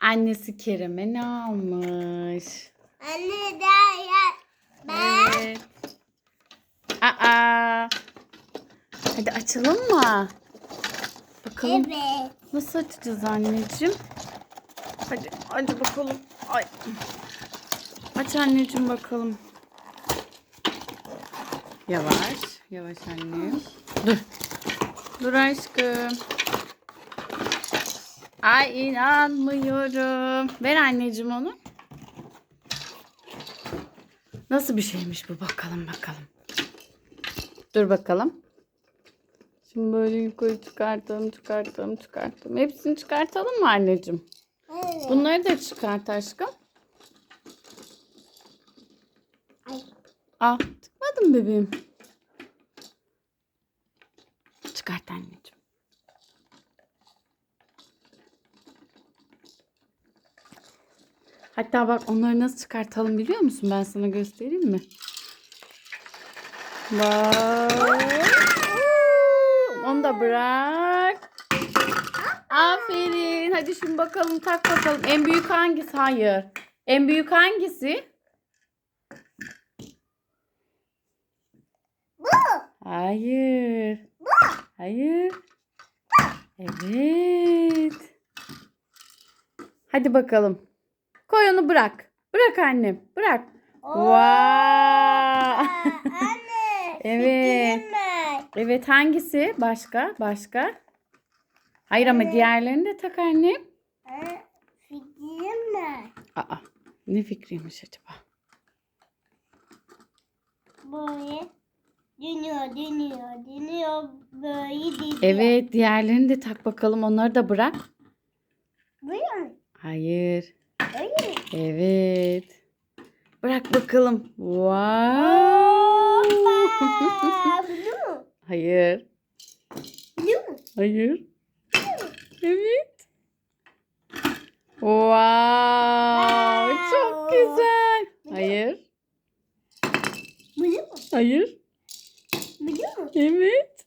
Annesi Kerem'e ne almış? Anne de ya. Ben. Evet. Aa. Hadi açalım mı? Bakalım Evet. nasıl açacağız anneciğim? Hadi hadi bakalım. Ay. Aç anneciğim bakalım. Yavaş. Yavaş anne. Dur. Dur aşkım. Ay inanmıyorum. Ver anneciğim onu. Nasıl bir şeymiş bu bakalım bakalım. Dur bakalım. Şimdi böyle yukarı çıkartalım, çıkartalım, çıkartalım. Hepsini çıkartalım mı anneciğim? Evet. Bunları da çıkart aşkım. Ay. Ah, tıkmadın bebeğim. Çıkart anneciğim. Hatta bak onları nasıl çıkartalım biliyor musun? Ben sana göstereyim mi? Bak. Onu da bırak. Aferin. Hadi şimdi bakalım tak bakalım. En büyük hangisi? Hayır. En büyük hangisi? Bu. Hayır. Hayır. Evet. Hadi bakalım. Koy onu bırak. Bırak annem. Bırak. Wow. Anne. Evet. Evet hangisi? Başka? Başka? Hayır ama Evet. diğerlerini de tak annem. Fikrim var. Aa, ne fikriymiş acaba? Böyle dönüyor, dönüyor, dönüyor. Böyle gidiyor. Evet diğerlerini de tak bakalım. Onları da bırak. Mi? Hayır. Öyle mi? Evet. Bırak bakalım. Wow. Bunu mu? Hayır. Bunu mu? Hayır. Evet. Wow. Çok güzel. Hayır. Bunu mu? Hayır. Bunu mu? Evet.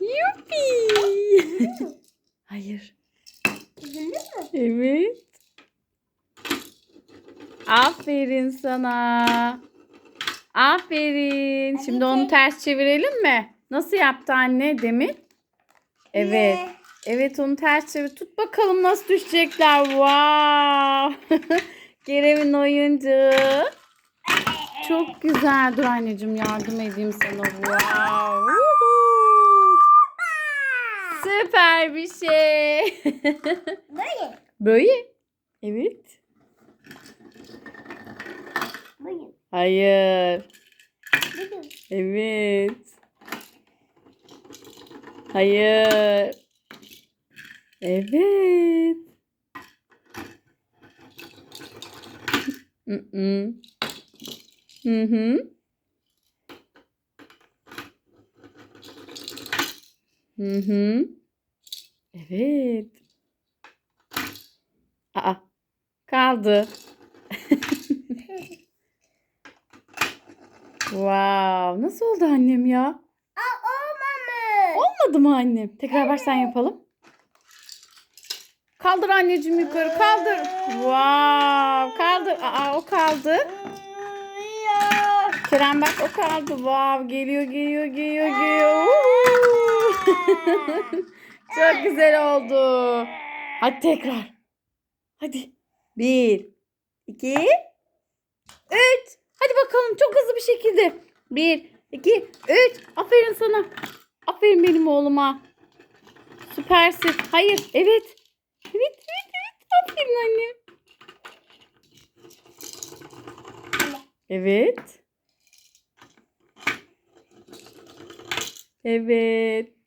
Yuppi. Hayır. Bunu mu? Evet. Aferin sana. Aferin. Hadi Şimdi onu ters çevirelim mi? Nasıl yaptı anne demin? Evet. Ne? Evet onu ters çevir. Tut bakalım nasıl düşecekler. Wow. Kerem'in oyuncağı. Çok güzel. Dur anneciğim yardım edeyim sana. Wow. Süper bir şey. Böyle. Böyle. Evet. Böyle. Hayır. Böyle. Evet. Hayır. Evet. Hı hı. Hı hı. Hı. Evet. Aa. Kaldı. wow. Nasıl oldu annem ya? Aa olmamış. Olmadı mı annem? Tekrar baştan yapalım. Kaldır anneciğim yukarı kaldır. Wow. Kaldır. Aa o kaldı. Kerem bak o kaldı. Wow. Geliyor geliyor geliyor geliyor. Woo! Çok güzel oldu. Hadi tekrar. Hadi. Bir. iki, Üç. Hadi bakalım çok hızlı bir şekilde. Bir. iki, Üç. Aferin sana. Aferin benim oğluma. Süpersin. Hayır. Evet. Evet evet evet. Aferin annem. Evet. Evet.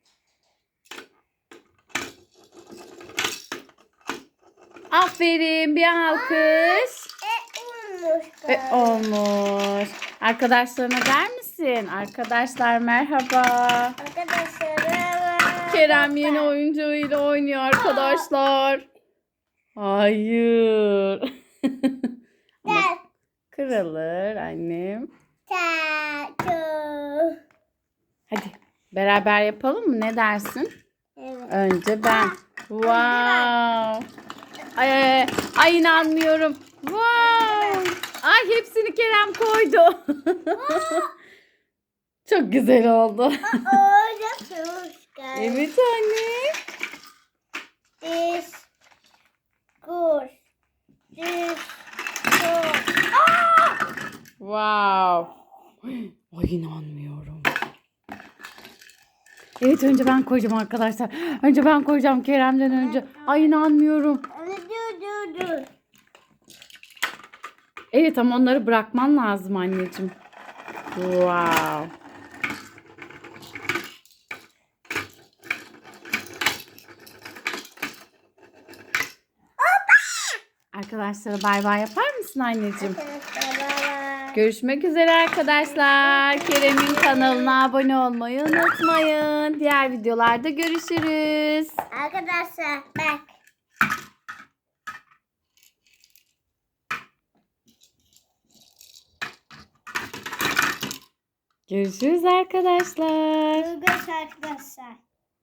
Aferin. Bir alkış. E olmuş. Ve olmuş. Arkadaşlarına der misin? Arkadaşlar merhaba. Arkadaşlar. Kerem yeni oyuncağıyla oynuyor arkadaşlar. Hayır. Ama kırılır annem. Hadi beraber yapalım mı? Ne dersin? Evet. Önce ben. Wow. Ay, inanmıyorum. Wow. Ay hepsini Kerem koydu. Çok güzel oldu. Evet anne. This goes. This. Wow. Ay inanmıyorum. Evet önce ben koyacağım arkadaşlar. Önce ben koyacağım Kerem'den önce. Ay inanmıyorum. Anne dur dur dur. Evet ama onları bırakman lazım anneciğim. Wow. Arkadaşlara bay bay yapar mısın anneciğim? Görüşmek üzere arkadaşlar. Kerem'in kanalına abone olmayı unutmayın. Diğer videolarda görüşürüz. Arkadaşlar bak. Görüşürüz arkadaşlar. Görüşürüz arkadaşlar.